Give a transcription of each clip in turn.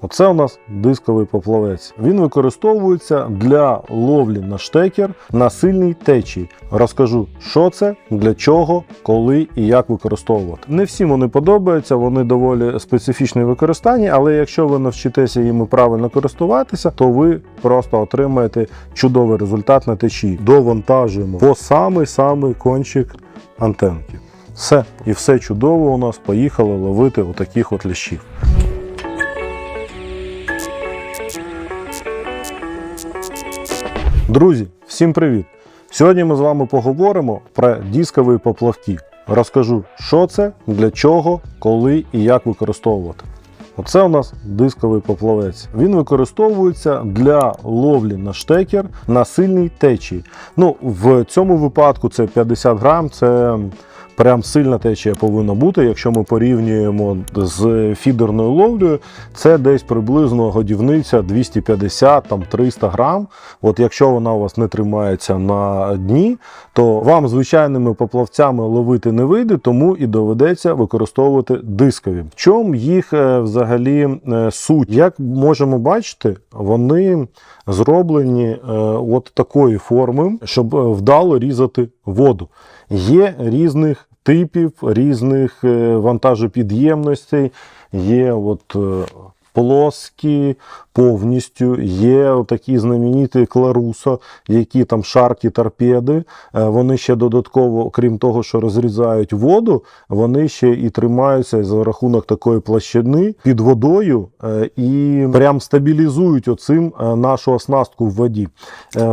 Оце у нас дисковий поплавець. Він використовується для ловлі на штекер на сильній течії. Розкажу, що це, для чого, коли і як використовувати. Не всім вони подобаються, вони доволі специфічні в використанні, але якщо ви навчитеся їми правильно користуватися, то ви просто отримаєте чудовий результат на течії. Довантажуємо по самий-самий кончик антенки. Все, і все чудово у нас. Поїхали ловити отаких от лящів. Друзі, всім привіт! Сьогодні ми з вами поговоримо про дискові поплавки. Розкажу, що це, для чого, коли і як використовувати. Оце у нас дисковий поплавець. Він використовується для ловлі на штекер на сильній течії. Ну, в цьому випадку це 50 грам, це прям сильна течія повинна бути. Якщо ми порівнюємо з фідерною ловлею, це десь приблизно годівниця 250 там 300 грам. От якщо вона у вас не тримається на дні, то вам звичайними поплавцями ловити не вийде, тому і доведеться використовувати дискові. В чому їх е, взагалі е, суть? Як можемо бачити, вони зроблені е, от такої форми, щоб вдало різати воду. Є різних типів, різних е, вантажопідємностей, є от е, плоскі повністю, є такі знамениті Кларусо, які там шарки торпеди. Е, Вони ще додатково, крім того, що розрізають воду, вони ще і тримаються за рахунок такої площини під водою е, і прям стабілізують оцим е, нашу оснастку в воді.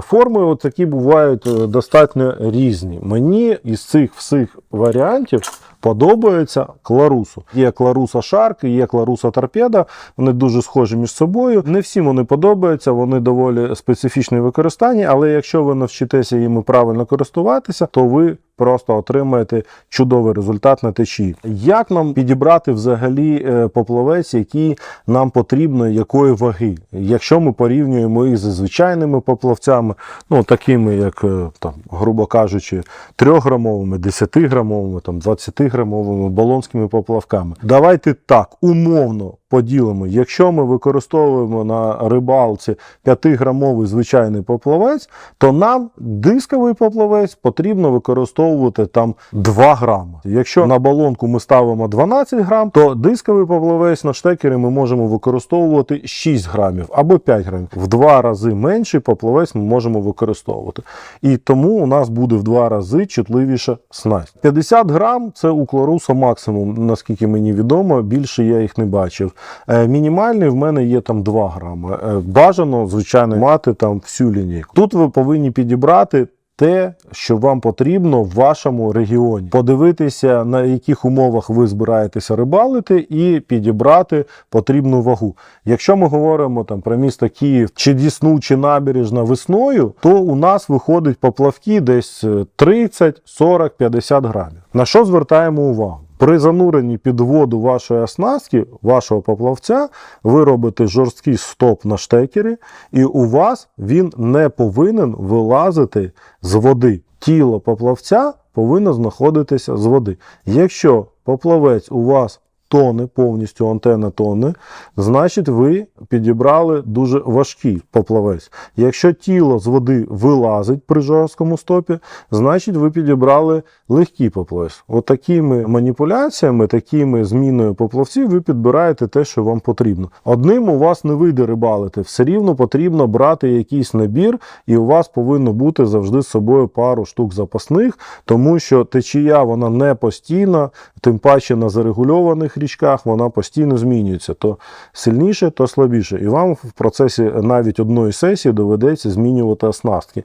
Форми такі бувають достатньо різні. Мені із цих всіх варіантів подобається кларусу. Є кларуса шарк, є кларуса торпеда. Вони дуже схожі між собою. Не всім вони подобаються, вони доволі специфічні в використанні, але якщо ви навчитеся їми правильно користуватися, то ви просто отримаєте чудовий результат на течії. Як нам підібрати взагалі е, поплавець, який нам потрібно, якої ваги? Якщо ми порівнюємо їх зі звичайними поплавцями, ну такими, як е, там, грубо кажучи, 3-грамовими, 10-грамовими, там 20-грамовими балонськими поплавками. Давайте так, умовно поділимо. Якщо ми використовуємо на рибалці 5-грамовий звичайний поплавець, то нам дисковий поплавець потрібно використовувати там 2 грами. Якщо на балонку ми ставимо 12 грам, то дисковий поплавець на штекері ми можемо використовувати 6 грамів або 5 грамів. В два рази менший поплавець ми можемо використовувати. І тому у нас буде в два рази чутливіша снасть. 50 грам це у кларуса максимум, наскільки мені відомо, більше я їх не бачив. Е, Мінімальний в мене є там 2 грами. Е, Бажано, звичайно, мати там всю лінійку. Тут ви повинні підібрати. Те, що вам потрібно в вашому регіоні, подивитися, на яких умовах ви збираєтеся рибалити, і підібрати потрібну вагу. Якщо ми говоримо там про місто Київ, чи Дісну, чи набережна весною, то у нас виходить поплавки десь е, 30, 40, 50 грамів. На що звертаємо увагу? При зануренні під воду вашої оснастки, вашого поплавця, ви робите жорсткий стоп на штекері, і у вас він не повинен вилазити з води. Тіло поплавця повинно знаходитися з води. Якщо поплавець у вас тоне, повністю антенна тоне, значить ви підібрали дуже важкий поплавець. Якщо тіло з води вилазить при жорсткому стопі, значить ви підібрали легкий поплавець. От такими маніпуляціями, такими зміною поплавців ви підбираєте те, що вам потрібно. Одним у вас не вийде рибалити, все рівно потрібно брати якийсь набір, і у вас повинно бути завжди з собою пару штук запасних, тому що течія вона не постійна, тим паче на зарегульованих річках вона постійно змінюється. То сильніше, то слабіше. І вам в процесі навіть одної сесії доведеться змінювати оснастки.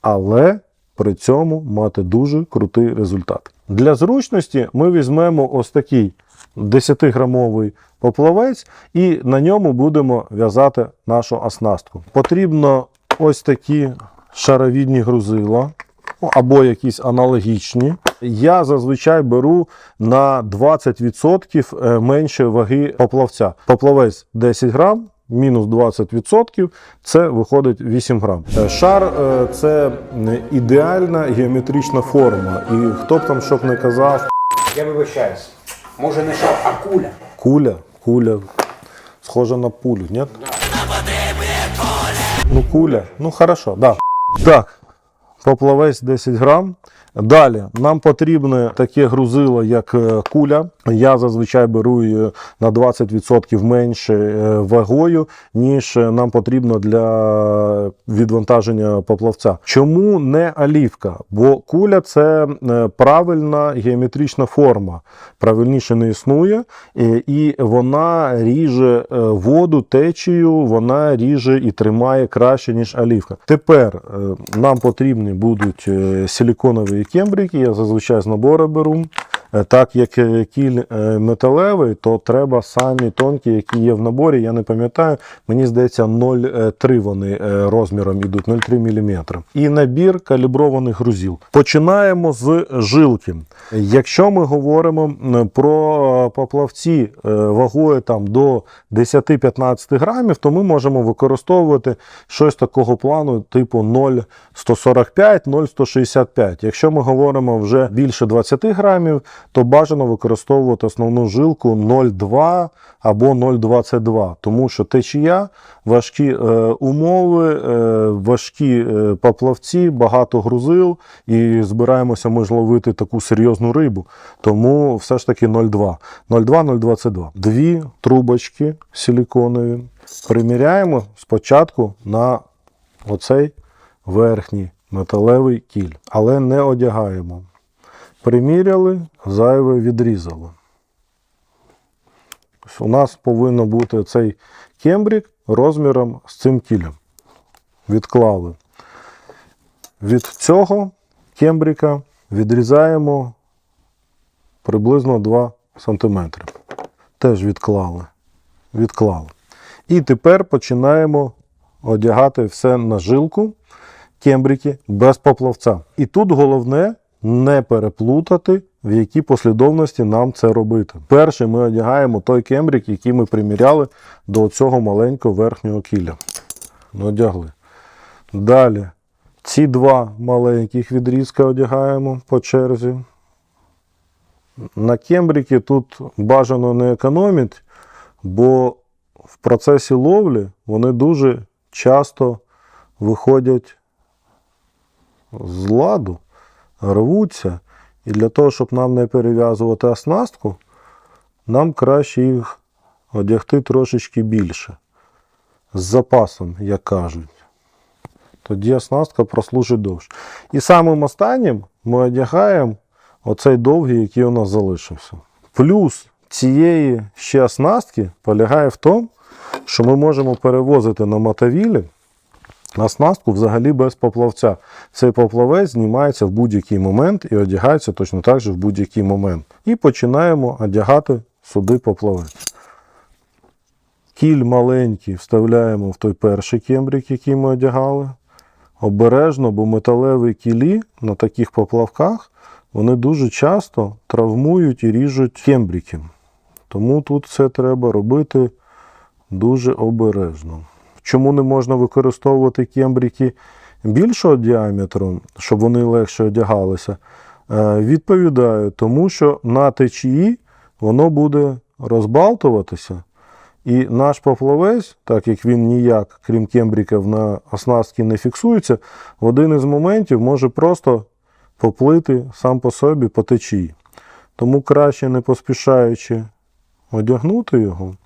Але при цьому мати дуже крутий результат. Для зручності ми візьмемо ось такий 10-грамовий поплавець і на ньому будемо в'язати нашу оснастку. Потрібно ось такі шаровідні грузила ну, або якісь аналогічні. Я зазвичай беру на 20% е, менше ваги поплавця. Поплавець 10 грам, мінус 20%, це виходить 8 грам. Е, Шар е, це ідеальна геометрична форма. І хто б там що б не казав, Я вибачаюсь. Може не шар, а куля. куля, куля. Схоже на пулю, ні? Ну, куля. Ну, хорошо, да. Так, поплавець 10 грам. Далі нам потрібне таке грузило, як е, куля. Я зазвичай беру на 20% менше е, вагою, ніж е, нам потрібно для відвантаження поплавця. Чому не олівка? Бо куля це е, правильна геометрична форма. Правильніше не існує, е, і вона ріже е, воду течією, вона ріже і тримає краще, ніж олівка. Тепер е, нам потрібні будуть е, силіконові кембрики. Я зазвичай з набору беру. Е, Так як е, кіль е, металевий, то треба самі тонкі, які є в наборі. Я не пам'ятаю, мені здається, 0,3 вони розміром йдуть, 0,3 мм. І набір каліброваних грузіл. Починаємо з жилки. Якщо ми говоримо про поплавці вагою там до 10-15 грамів, то ми можемо використовувати щось такого плану, типу 0,145-0,165. Якщо ми говоримо вже більше 20 грамів, то бажано використовувати основну жилку 0,2 або 0,22, тому що течія, важкі е, умови, е, важкі е, поплавці, багато грузил, і збираємося ми ж ловити таку серйозну рибу. Тому все ж таки 0,2. 0,2-0,22. Дві трубочки силіконові. Приміряємо спочатку на оцей верхній металевий кіль, але не одягаємо. Приміряли, зайве відрізали. У нас повинен бути цей кембрік розміром з цим кілем. Відклали. Від цього кембріка відрізаємо приблизно 2 см. Теж відклали. Відклали. І тепер починаємо одягати все на жилку кембрики без поплавця. І тут головне не переплутати, в якій послідовності нам це робити. Перше ми одягаємо той кембрик, який ми приміряли до цього маленького верхнього кіля. Одягли. Далі ці два маленьких відрізка одягаємо по черзі. На кембрики тут бажано не економити, бо в процесі ловлі вони дуже часто виходять з ладу, рвуться. І для того, щоб нам не перев'язувати оснастку, нам краще їх одягти трошечки більше. З запасом, як кажуть. Тоді оснастка прослужить довше. І самим останнім ми одягаємо оцей довгий, який у нас залишився. Плюс цієї ще оснастки полягає в тому, що ми можемо перевозити на мотовілі оснастку взагалі без поплавця. Цей поплавець знімається в будь-який момент і одягається точно так же в будь-який момент. І починаємо одягати сюди поплавець. Кіль маленький вставляємо в той перший кембрик, який ми одягали. Обережно, бо металеві кілі на таких поплавках вони дуже часто травмують і ріжуть кембрики. Тому тут це треба робити дуже обережно. Чому не можна використовувати кембрики більшого діаметру, щоб вони легше одягалися? Е, Відповідаю, тому що на течії воно буде розбалтуватися. І наш поплавець, так як він ніяк, крім кембриків, на оснастці не фіксується, в один із моментів може просто поплити сам по собі по течії. Тому краще не поспішаючи одягнути його,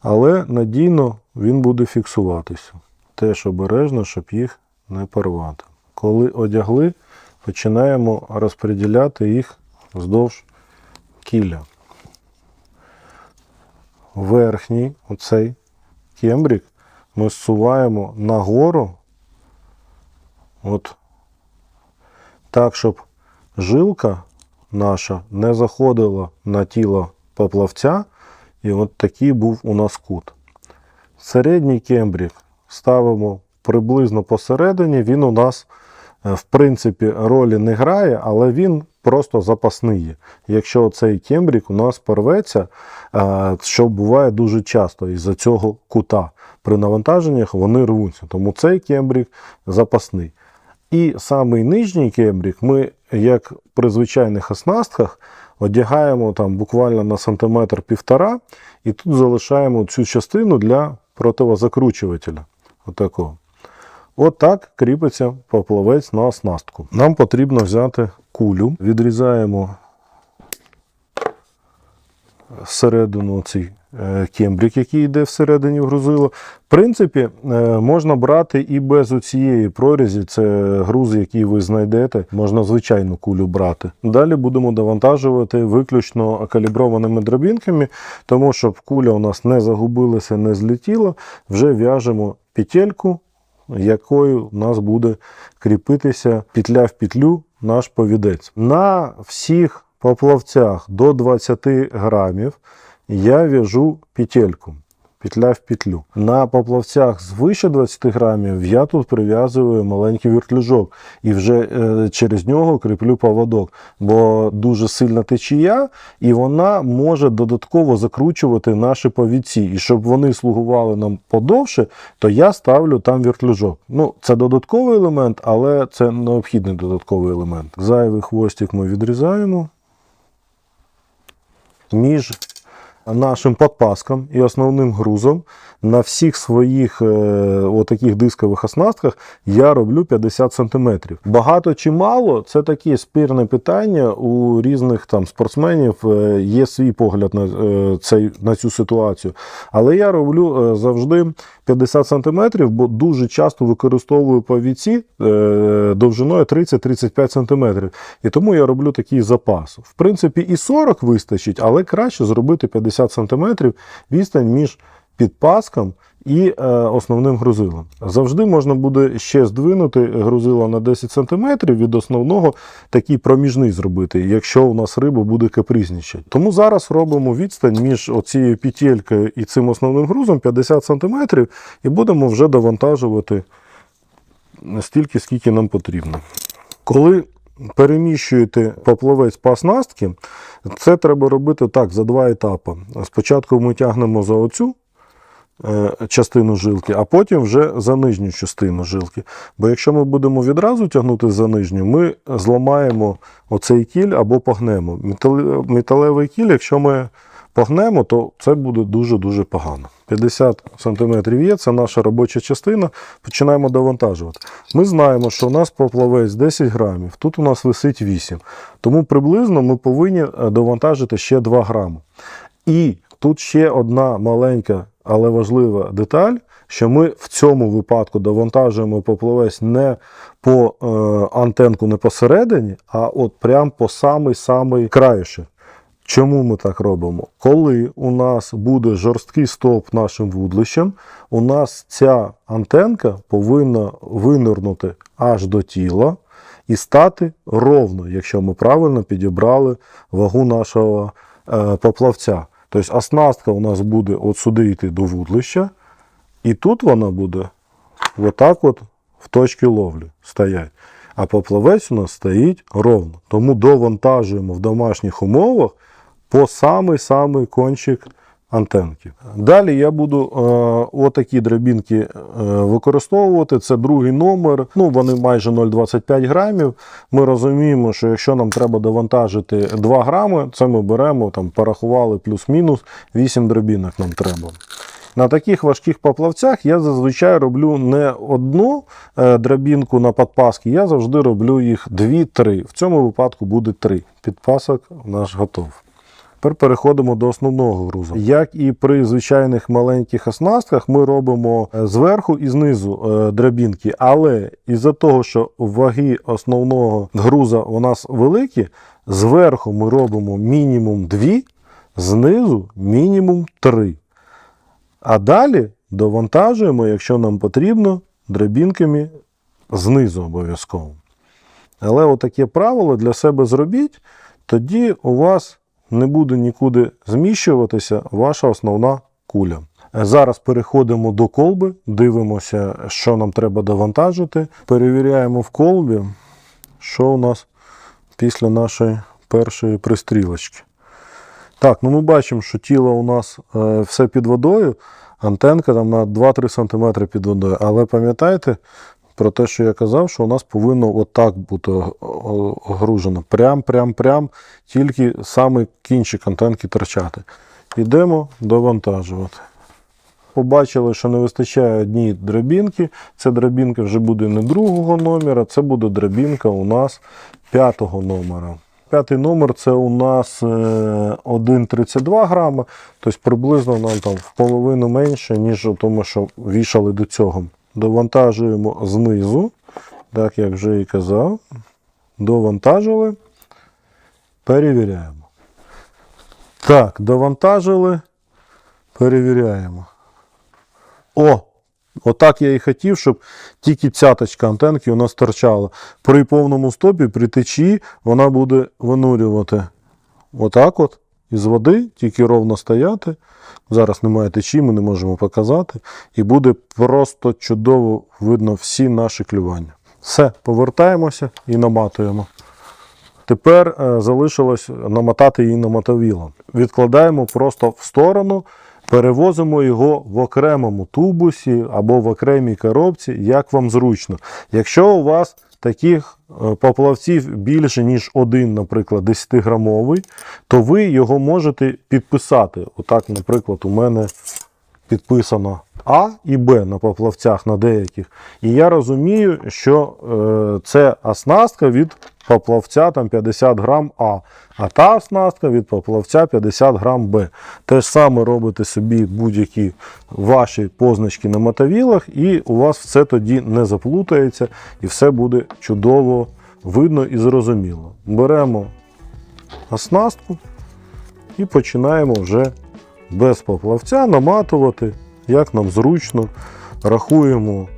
але надійно він буде фіксуватися. Теж обережно, щоб їх не порвати. Коли одягли, починаємо розподіляти їх вздовж кілля. Верхній оцей кембрик ми зсуваємо нагору, от так, щоб жилка наша не заходила на тіло поплавця, і от такий був у нас кут. Середній кембрик ставимо приблизно посередині. Він у нас, е, в принципі, ролі не грає, але він просто запасний є. Якщо цей кембрик у нас порветься, е, що буває дуже часто із-за цього кута. При навантаженнях вони рвуться. Тому цей кембрик запасний. І самий нижній кембрик ми, як при звичайних оснастках, одягаємо там буквально на сантиметр півтора, і тут залишаємо цю частину для противозакручувателя. Отакого. От так кріпиться поплавець на оснастку. Нам потрібно взяти кулю, відрізаємо всередину цей е, кембрик, який йде всередині в грузило. В принципі, е, можна брати і без оцієї прорізі, це груз, який ви знайдете, можна звичайну кулю брати. Далі будемо довантажувати виключно каліброваними дробінками, тому щоб куля у нас не загубилася, не злетіла, вже в'яжемо петельку, якою у нас буде кріпитися петля в петлю наш повідець. На всіх поплавцях до 20 грамів я в'яжу петельку. Петля в петлю. На поплавцях звище 20 грамів я тут прив'язую маленький вертлюжок і вже е, через нього кріплю поводок, бо дуже сильна течія, і вона може додатково закручувати наші повідці. І щоб вони слугували нам подовше, то я ставлю там вертлюжок. Ну, це додатковий елемент, але це необхідний додатковий елемент. Зайвий хвостик ми відрізаємо між нашим подпаском і основним грузом на всіх своїх е, отаких дискових оснастках я роблю 50 см. Багато чи мало це таке спірне питання у різних там спортсменів. е, Є свій погляд на, е, цей, на цю ситуацію. Але я роблю е, завжди 50 см, бо дуже часто використовую повіці е, довжиною 30-35 см. І тому я роблю такий запас. В принципі, і 40 вистачить, але краще зробити 50 см відстань між підпаском і е, основним грузилом. Завжди можна буде ще здвинути грузило на 10 см від основного, такий проміжний зробити, якщо у нас риба буде капризнічати. Тому зараз робимо відстань між оцією петелькою і цим основним грузом 50 см і будемо вже довантажувати стільки, скільки нам потрібно. Коли переміщуєте поплавець по оснастки, це треба робити так за два етапи. Спочатку ми тягнемо за оцю е, частину жилки, а потім вже за нижню частину жилки. Бо якщо ми будемо відразу тягнути за нижню, ми зламаємо оцей кіль або погнемо. Метал- Металевий кіль, якщо ми погнемо, то це буде дуже-дуже погано. 50 см є, це наша робоча частина. Починаємо довантажувати. Ми знаємо, що у нас поплавець 10 грамів, тут у нас висить 8. Тому приблизно ми повинні е, довантажити ще 2 грами. І тут ще одна маленька, але важлива деталь, що ми в цьому випадку довантажуємо поплавець не по е, антенку не посередині, а от прям по самий-самий краєшок. Чому ми так робимо? Коли у нас буде жорсткий стовп нашим вудлищем, у нас ця антенка повинна винирнути аж до тіла і стати ровно, якщо ми правильно підібрали вагу нашого е, поплавця. Тобто оснастка у нас буде от сюди йти до вудлища, і тут вона буде отак от в точці ловлі стоять. А поплавець у нас стоїть ровно. Тому довантажуємо в домашніх умовах по самий-самий кончик антенки. Далі я буду е, отакі драбінки е, використовувати. Це другий номер. Ну, вони майже 0,25 грамів. Ми розуміємо, що якщо нам треба довантажити 2 грами, це ми беремо, там, порахували плюс-мінус 8 дробінок нам треба. На таких важких поплавцях я зазвичай роблю не одну е, драбінку на підпаски, я завжди роблю їх 2-3. В цьому випадку буде 3. Підпасок наш готов. Тепер переходимо до основного грузу. Як і при звичайних маленьких оснастках, ми робимо е, зверху і знизу е, драбінки, але із-за того, що ваги основного груза у нас великі, зверху ми робимо мінімум 2, знизу мінімум 3. А далі довантажуємо, якщо нам потрібно, драбінками знизу обов'язково. Але отаке правило для себе зробіть, тоді у вас не буде нікуди зміщуватися ваша основна куля. Зараз переходимо до колби, дивимося, що нам треба довантажити. Перевіряємо в колбі, що у нас після нашої першої пристрілочки. Так, ну ми бачимо, що тіло у нас е, все під водою, антенка там на 2-3 см під водою. Але пам'ятайте, про те, що я казав, що у нас повинно отак бути о- огружено. Прям, прям, прям, тільки саме кінчик антенки торчати. Йдемо довантажувати. Побачили, що не вистачає однієї драбінки. Ця драбінка вже буде не другого номера, це буде драбінка у нас п'ятого номера. П'ятий номер це у нас е, 1,32 грама, тобто приблизно нам там в половину менше, ніж у тому, що вішали до цього. Довантажуємо знизу, так як вже і казав. Довантажили, перевіряємо. Так, довантажили, перевіряємо. О! Отак я і хотів, щоб тільки цяточка антенки у нас торчала. При повному стопі, при течі, вона буде винурювати отак от із води, тільки ровно стояти. Зараз немає течі, ми не можемо показати. І буде просто чудово видно всі наші клювання. Все, повертаємося і наматуємо. Тепер е, залишилось намотати її на мотовіло. Відкладаємо просто в сторону, перевозимо його в окремому тубусі або в окремій коробці, як вам зручно. Якщо у вас таких е, поплавців більше, ніж один, наприклад, 10-грамовий, то ви його можете підписати. Отак, наприклад, у мене підписано А і Б на поплавцях на деяких. І я розумію, що е, це оснастка від поплавця там 50 грам А, а та оснастка від поплавця 50 грам Б. Те ж саме робите собі будь-які ваші позначки на мотовілах, і у вас все тоді не заплутається, і все буде чудово видно і зрозуміло. Беремо оснастку і починаємо вже без поплавця наматувати, як нам зручно. Рахуємо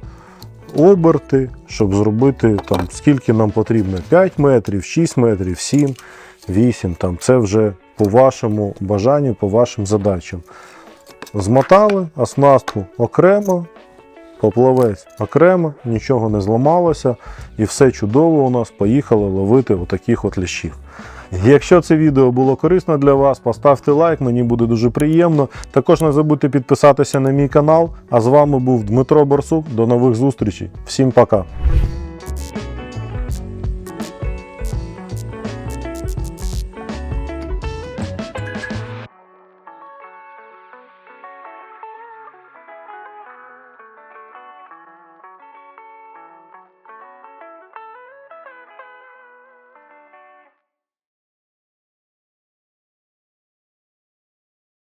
оберти, щоб зробити там, скільки нам потрібно: 5 метрів, 6 метрів, 7, 8. Там, це вже по вашому бажанню, по вашим задачам. Змотали оснастку окремо, поплавець окремо, нічого не зламалося, і все чудово у нас поїхали ловити отаких от лящів. Якщо це відео було корисно для вас, поставте лайк, мені буде дуже приємно. Також не забудьте підписатися на мій канал. А з вами був Дмитро Борсук. До нових зустрічей. Всім пока!